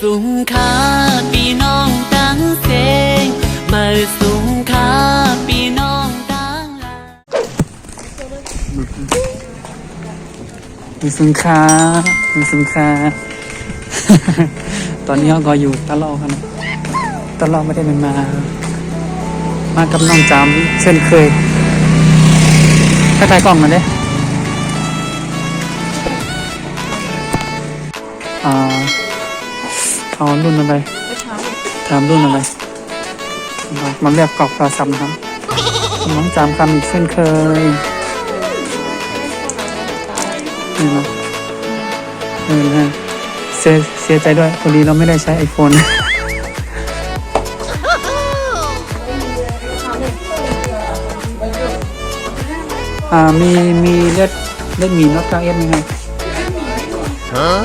สูงค่าพี่น้องตั้งเสงมาสูงค่าพี่น้องตั้งหลายมีสินค้ามีสินค้าตอนนี้เขาก็อยู่ตลอดครับนะตลอดไม่ได้เป็นมา มากับน้องจามเช่นเคยถ้าถ่ายกล้องมาเด้อ่า เอารุ่นอะไรถามรุ่นอะไรมามาเรียกกรอกโทรศัพท์นะครับน้องจามคำอีกเช่นเคยนี่นะเออนะเสียเสียใจด้วยพอดีเราไม่ได้ใช้ไอโฟน อ่ามีมีเลือดเลือดหมีนอกกลางเอสไหมครับ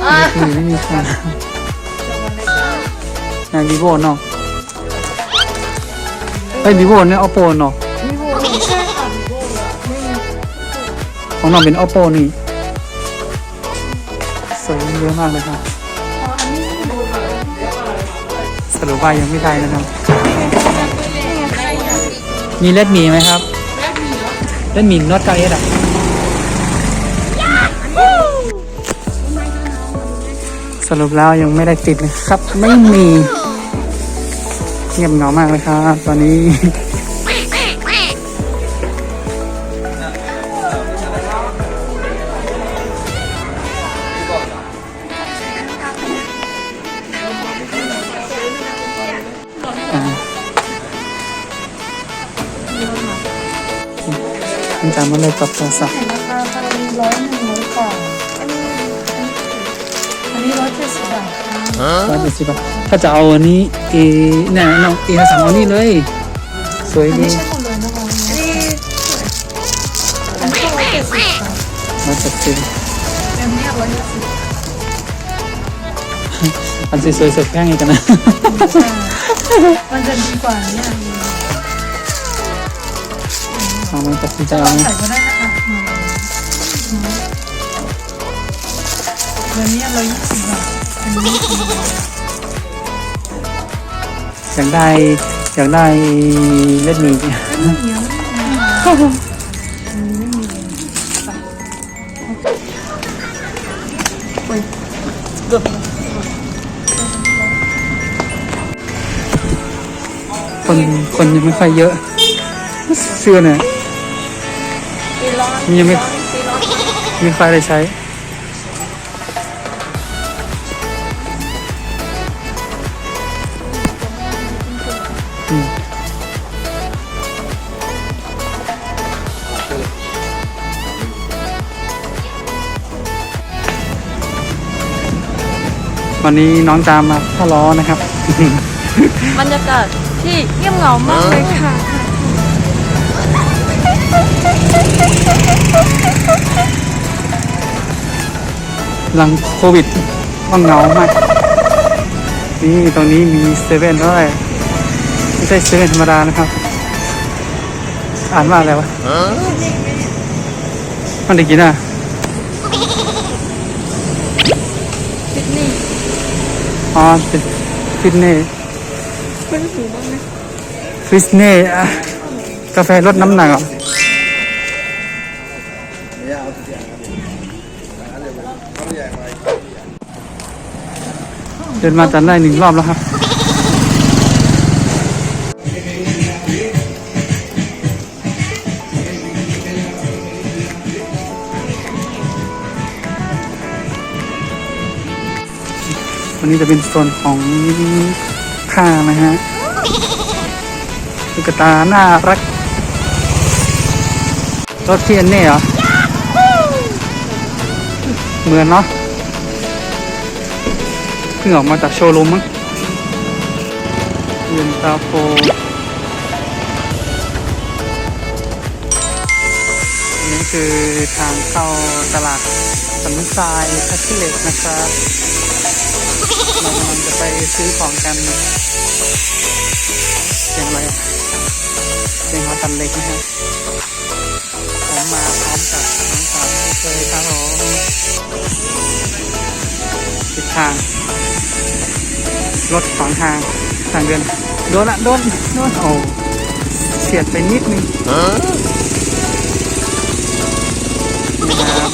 เลือดหมีไม่มีค่ะ งานวีโวเนาะไอ้วีโวเนี่ย oppo เนาะของน้องเป็น oppo นี่สวยเยอะมากเลยครับสรุปว่ายังไม่ได้นะครับมีเลือดหมีไหมครับเล่นหมินนอตกลาเอสอะสรุปแล้วยังไม่ได้ติดนะครับ ไม่มี เงียบเหงามากเลยครับตอนนี้อ่าคุณจำมาเลยกับโทรศัพท์ ร้อยเจ็ดสิบบาทถ้าจะเอาอันนี้เอเนี่ยน้องเอสามเอานี่เลย สวยอันดีนี้ใช่หมดเลยนะคะอันนี้อันนี้ร้อยแปดสิบอันนี้ร้อยเจ็ดสิบอันสวยๆสุดแพงอีกกันนะ มันจะดีกว่าเนี่ยเอามาตัดสินใจเอาใส่ก็ได้นะคะเดี๋ยวนี้ร้อยยี่สิบบาท อันนี้ยี่สิบบากได้อยากได้เล็ดหมีเนี่ยไม่มีเนี่ยคนคนยังไม่ค่อยเยอะเสื้อเนี่ยยังไม่ไม่ค่อยได้ใช้ วันนี้น้องตามมาท่าล้อนะครับ บรรยากาศที่เงียบเหงามากเลยค่ะ หลังโควิดว่างเหงามาก นี่ตรงนี้มีเซเว่นด้วยไม่ใช่เซเว่นธรรมดานะครับ อ่านว่าอะไรวะมันได้กินอะ อ๋อเป็นฟิตเน่เพื่อนสูงมากนะฟิตเน่อะกาแฟลดน้ำหนักอะเดินมาจันได้หนึ่งรอบแล้วครับ นนี้จะเป็นโซนของผ้านะฮะตุ๊กตาน่ารักรถที่อันนี้เหรอ เหมือนเนาะเพิ่งออกมาจากโชว์รูมมั้งเย็นตาโฟอันนี้คือทางเข้าตลาดสันนุทรายทัชชิเล็กนะครับ ไปซื้อของกันเสียงอะไรอะเสียงหัวตันเล็กนะครับผมมาพร้อมกับน้องสาวที่เคยครับผมทิศทาง รถสองทางทางเดินโดนละโดนโดนโอ้เฉียดไปนิดนึงมา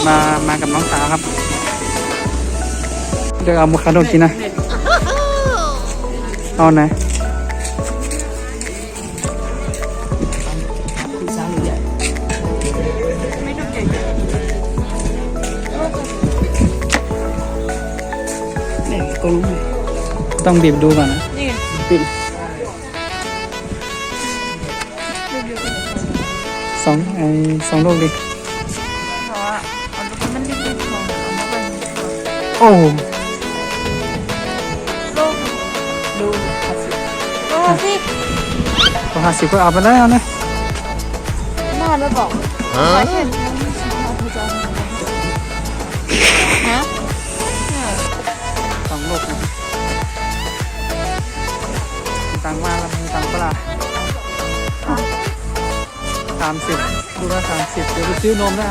มามากับน้องสาวครับเดี๋ยวเอาโมคาโดกินนะ เอาไหนต้องบีบดูก่อนนะนี่บีบสองไอสองลูกดิเพ พอห้าสิบก็เอาไปแล้วนะมาแล้วบอกขอเห็นนะไม่ใช่เราจะเอาฮะสองลูกนะมีตังมาแล้วมีตังเปล่าสามสิบดูว่าสามสิบเดี๋ยวไปซื้อนมนะ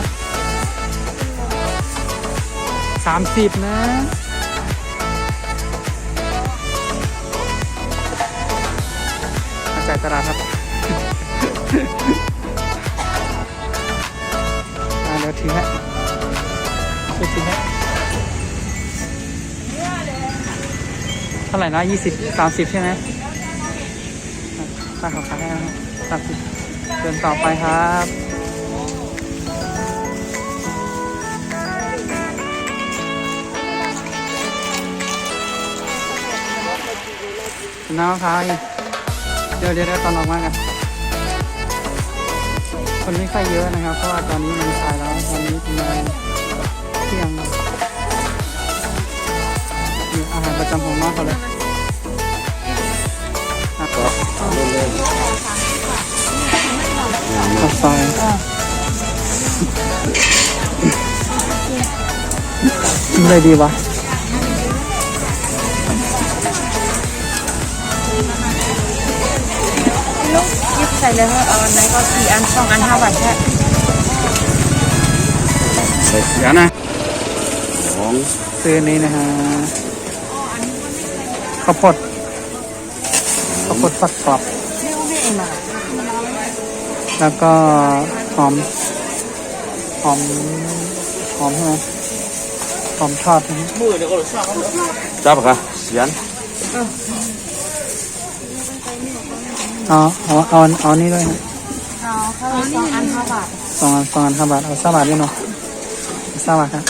สามสิบนะ มาจ่ายตลาดครับอ่าเดี๋ยวทิ้งให้ช่วยทิ้งให้เท่าไหร่นะยี่สิบสามสิบใช่ไหมค่าเขาขายให้นะครับสามสิบเดินต่อไปครับน้ำมะพร้าอี เดี๋ยวเดี๋ยวเดี๋ยวตอนออกมากันคนไม่ค่อยเยอะนะครับ เพราะว่าตอนนี้มันสายแล้ววันนี้ประมาณเที่ยงนี่อาหารประจำของน้องเขาเลยข้าวซอยกินอะไรดีวะ ลูกยิบใส่เลยเอาอันไหนก็สี่อันสองอันห้าบาทแค่เดี๋ยวนะซื้ออันนี้นะฮะข้าวโพดข้าวโพดฟักกรอบแล้วก็หอมหอมหอมใช่ไหมหอมทอดนะฮะจับค่ะเสียน เอาเอาเอาเอานี่ด้วยนะเอาข้าวสองอันห้าบาทสองอันสองอันห้าบาทเอาสามบาทด้วยเนาะสามบาทครับ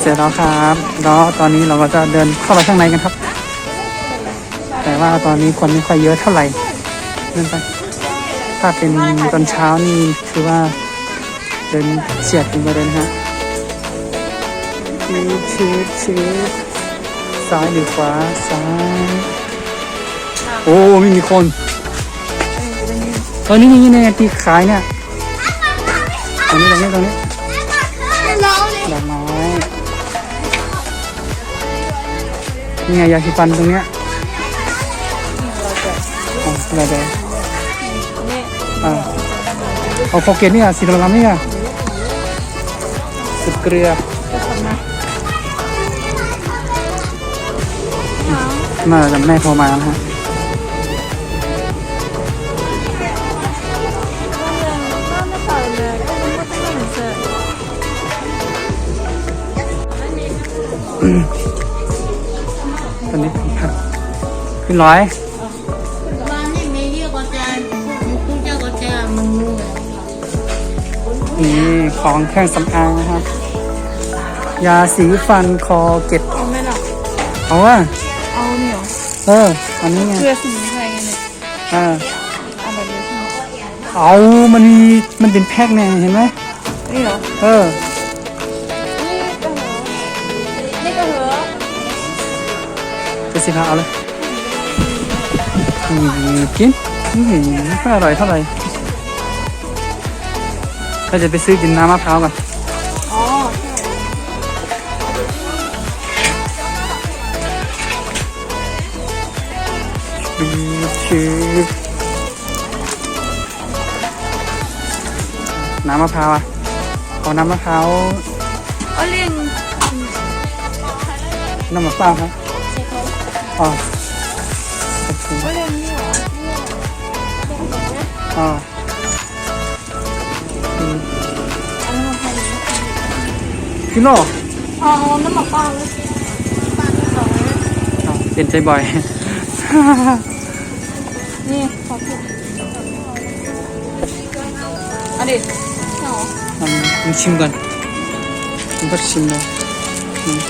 เสร็จแล้วครับแล้วตอนนี้เราก็จะเดินเข้าไปข้างในกันครับ แต่ว่าตอนนี้คนไม่ค่อยเยอะเท่าไหร่เดินไปถ้าเป็นตอนเช้านี่คือว่าเดินเฉียดกันไปเลยนะฮะ ชีดชีดชีดซ้ายหรือขวาซ้ายโอ้ไม่มีคนเออนี่นี่นี่ที่ขายเนี่ยตรงนี้ตรงนี้ตรงนี้ดอกไม้นี่ไงยาสีฟันตรงเนี้ยอะไรเดี๋ยวนี่อ่าเอาโฟเกตเนี่ยสีดำๆเนี่ยสุดเกลือ น่าจะแม่โทรมานะฮะตอยเลยก็ไม่ต้องเหมือนเสิร์ฟตอนนี้ผักขึ้นร้อยนี่ของเครื่องสำอางนะครับ ยาสีฟันคอเก็ตเอาไหม่หรอกเอาว่า เอาเหนียวเออ อันนี้ไงเกลือสมุนไพรไงเนี่ยเออเอาแบบนี้ใช่ไหมเอามันมีมันเป็นแพ็คเนี่ยเห็นไหมนี่เหรอเออ นี่ก็เหรอนี่ก็เหรอจะสิคะเอาเลยอืมกินอืมไม่ค่อยอร่อยเท่าไหร่เราจะไปซื้อกินน้ำมะพร้าวกัน ชืบชืบน้ำมะพร้าวอะเอาน้ำมะพร้าวเออเรียงน้ำมะพร้าวครับอ๋อโอเคเออเรียงนี่เหรออ๋ออืมอันนี้มาพันพี่โน่อ๋อน้ำหมักปลาแล้วสิปลาที่สองนะอ๋อเปลี่ยนใจบ่อย นี่ขอพูดอันนี้เหรอลองลองชิมก่อนผมก็ชิมเลยอืม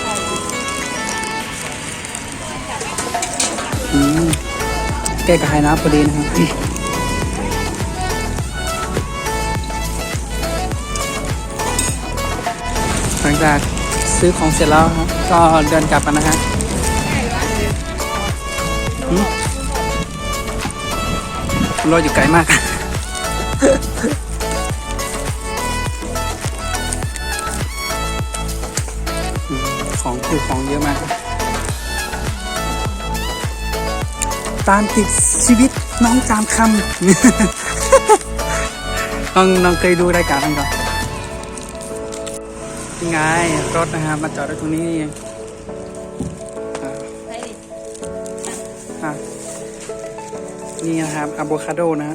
อืมแก้กระหายน้ำพอดีนะครับหลังจากซื้อของเสร็จแล้วครับก็เดินกลับกันนะฮะ รออยู่ไกลมาก ของคือของเยอะมาก ตามติดชีวิตน้องจามคำ น้องน้องเคยดูรายการนั้นก่อนนี่ไง รถนะครับมาจอดไว้ตรงนี้ นี่นะครับอะโวคาโดนะ